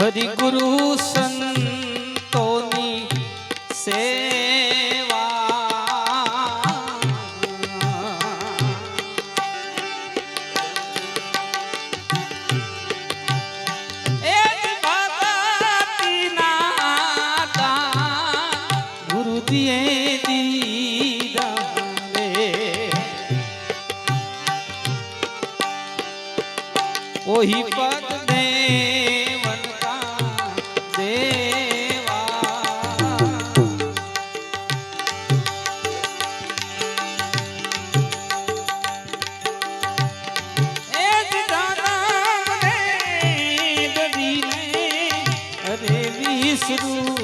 હરિ ગુરુ સંતોની સેવા. ગુરુજીએ દીધા ઓહી શિરું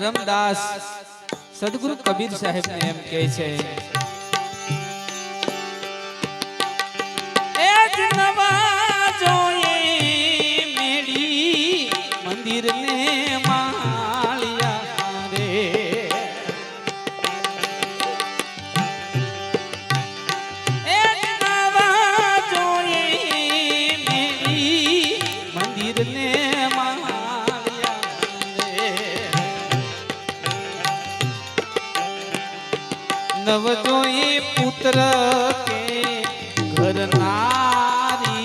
કરમદાસ સદગુરુ કબીર સાહેબને એમ કહે છે નવજોઈ પુત્ર કે ઘરનારી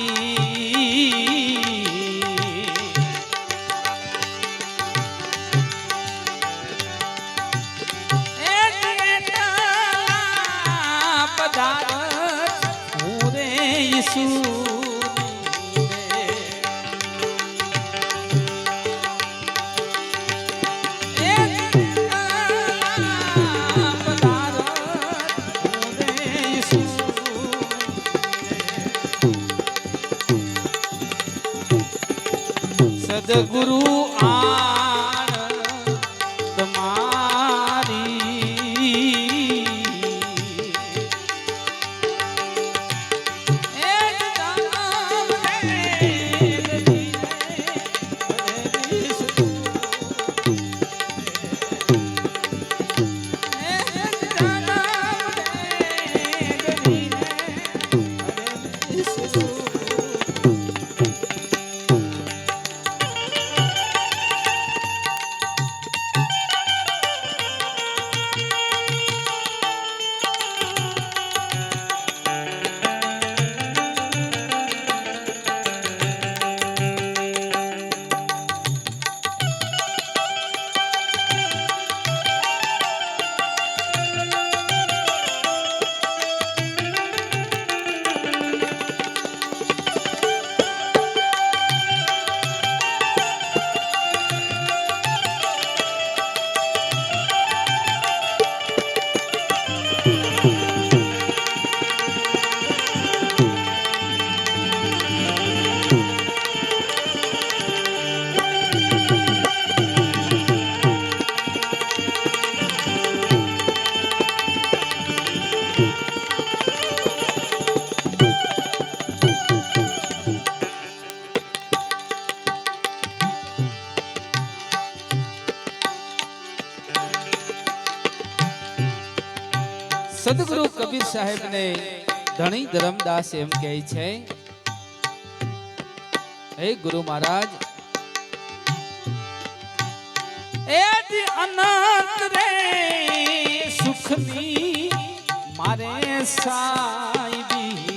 પધાર હું રે ઈસુ. સદગુરુ ને ધણી ધરમદાસ એમ કહે છે. હે ગુરુ મહારાજ. એ અનંત રે સુખની મારે સાઈબી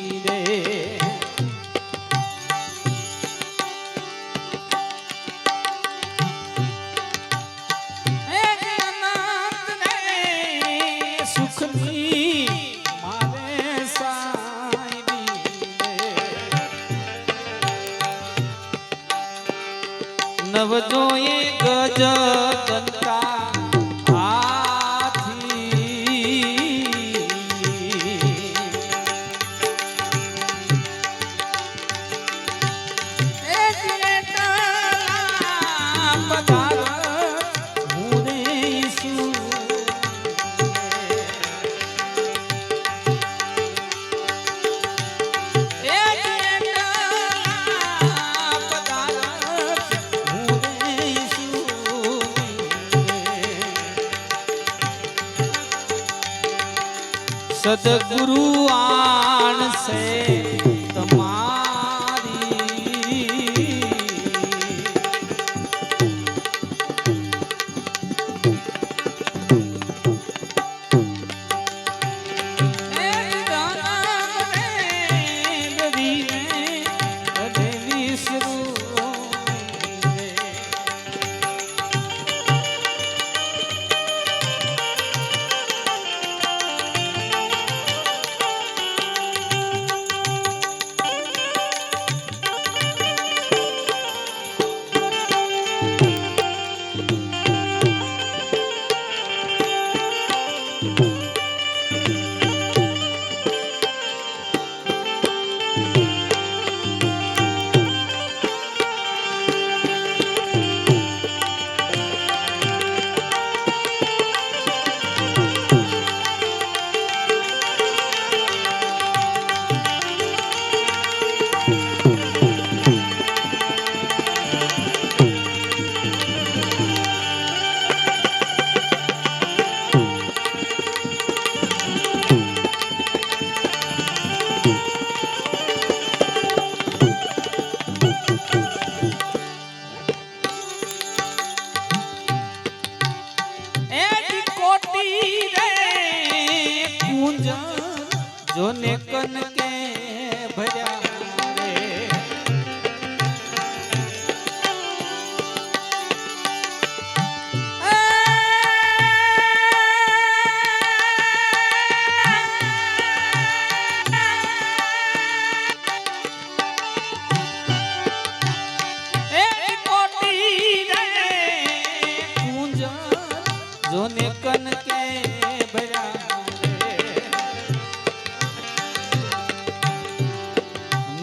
નવ જોઈ ગજ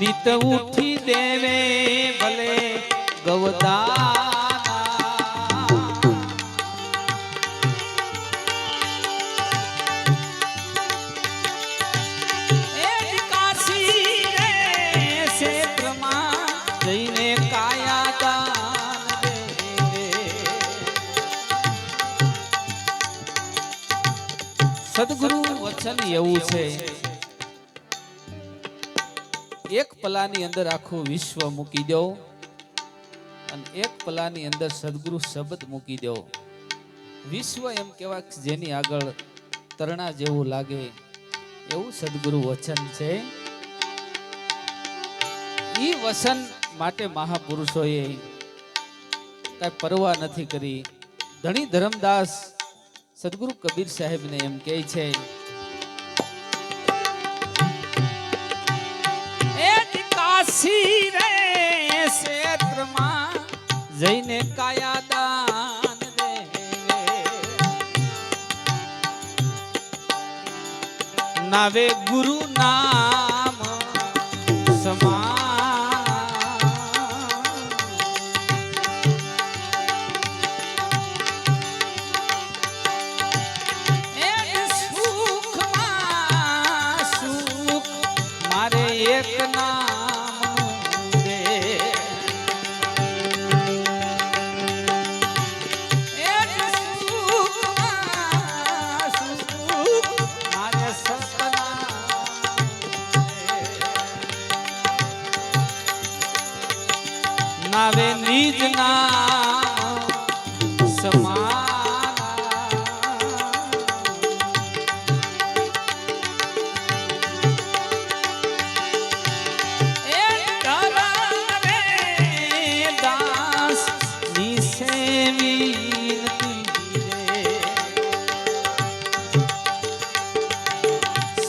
નિત ઉઠી દેવે ભલે દે. સદગુરુ વચન એવું છે. એક પલાની અંદર આખું વિશ્વ મૂકી દો અને એક પલાની અંદર સદગુરુ શબ્દ મૂકી દો. વિશ્વ એમ કહેવાય જેની આગળ તરણા જેવું લાગે એવું સદગુરુ વચન છે. ઈ વચન માટે મહાપુરુષોએ કઈ પરવા નથી કરી. ધણી ધરમદાસ સદગુરુ કબીર સાહેબને એમ કહે છે કાશી રે ક્ષેત્રમાં જઈને કાયા દાન નાવે ગુરુ નામ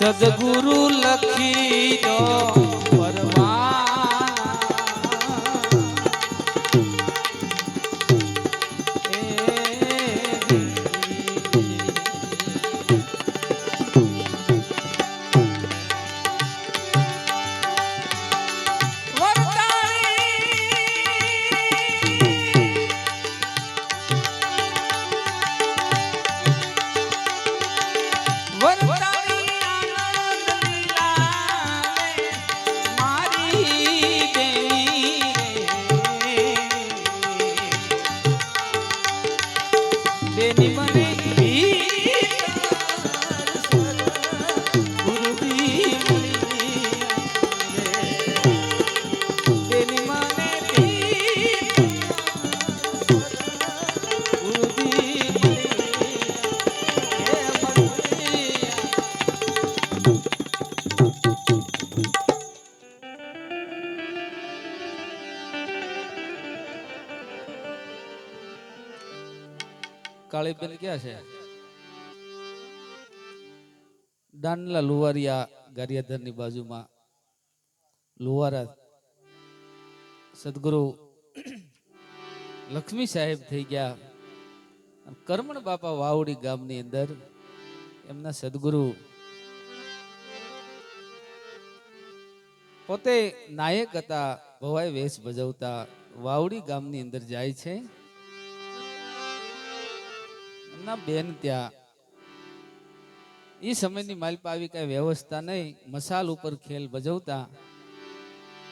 સદગુરુ લખી દો. રે કાળીબેન ક્યાં છે? દાનલા લુવારિયા ગારિયાધરની બાજુમાં લુવારા સદગુરુ લક્ષ્મી સાહેબ થઈ ગયા. કર્મણ બાપા વાવડી ગામની અંદર એમના સદગુરુ પોતે નાયક હતા, ભવાઈ વેશ ભજવતા વાવડી ગામની અંદર જાય છે. એમના બેન ત્યાં. એ સમયની માલિપા આવી કઈ વ્યવસ્થા નહીં. મસાલ ઉપર ખેલ ભજવતા.